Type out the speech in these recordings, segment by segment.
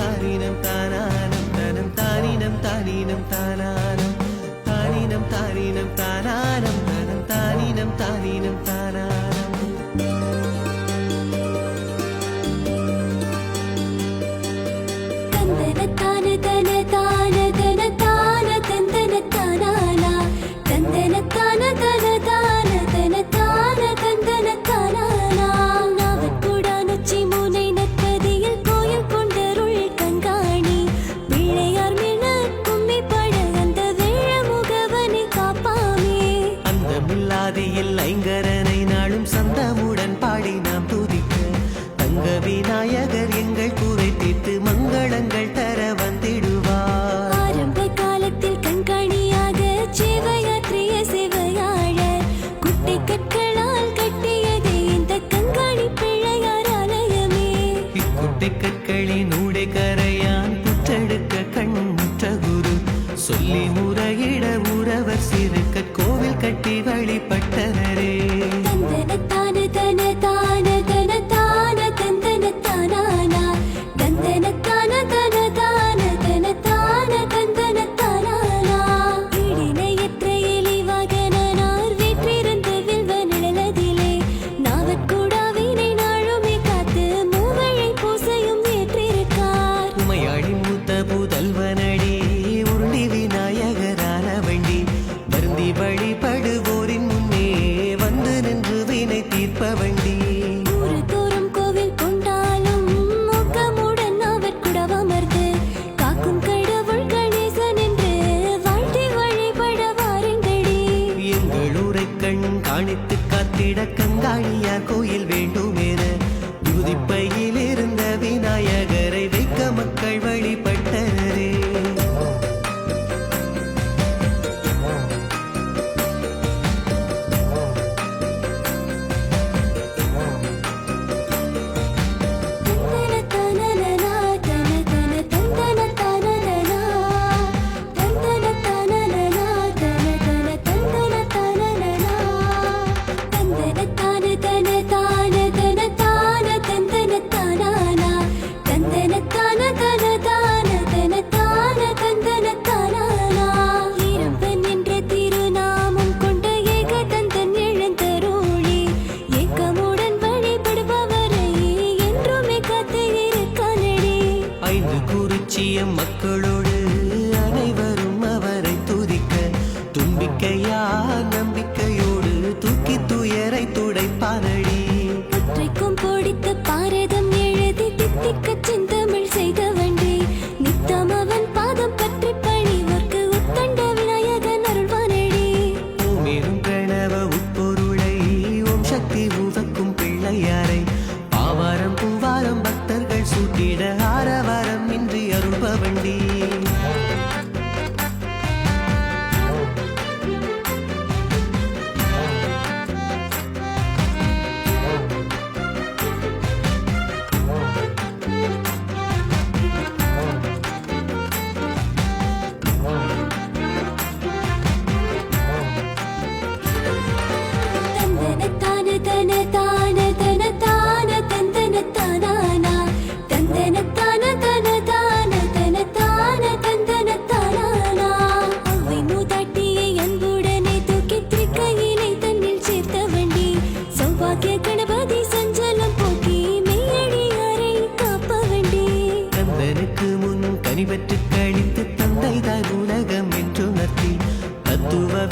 தானினம் தானானம் தனம் தானினம் தானினம் தானானம். தானினம் தானினம் தானானம் தனம் தானினம் தானினம் தானானம். சபையில் ஐங்கரனை நாளும் சந்தமுடன் பாடி நாம் துதிக்க தங்க விநாயகர் எங்கள் குறை தீர்த்து மங்களங்கள் தர வந்திடுவார். ஆரம்ப காலத்தில் கண்காணியாக சேவயாத்திரிய சேவையாளர் குட்டை கற்களால் கட்டியது இந்த கண்காணி பிள்ளையார் ஆலயமே. இக்குட்டை கற்களின் ஊடை கரை காத்திட கங்காளியா கோயில் வேண்டும் என பேசிய மக்களோடு அனைவரும் அவரை துதிக்க தும்பிக்கையா நம்பிக்கையோடு தூக்கி துயரை துடைப்பானடி பற்றைக்கும் பொடித்த பாரதம் எழுதி தித்திக்க செந்தமிழ் செய்தவன்றி நித்தம் அவன் பாதம் பற்றி பணிவர்க்கு உத்தண்ட விநாயகன் அருள்வானடி. பூமியும் பிரணவ உட்பொருளை ஓம் சக்தி உதக்கும் பிள்ளையாரை பாவாரம் பூ 寝た寝たた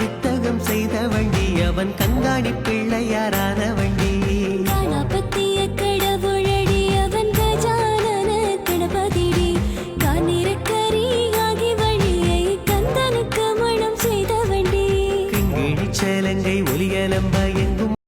அட்டகம் செய்தவண்டி அவன் கண்காணி பிள்ளையாரானவன்.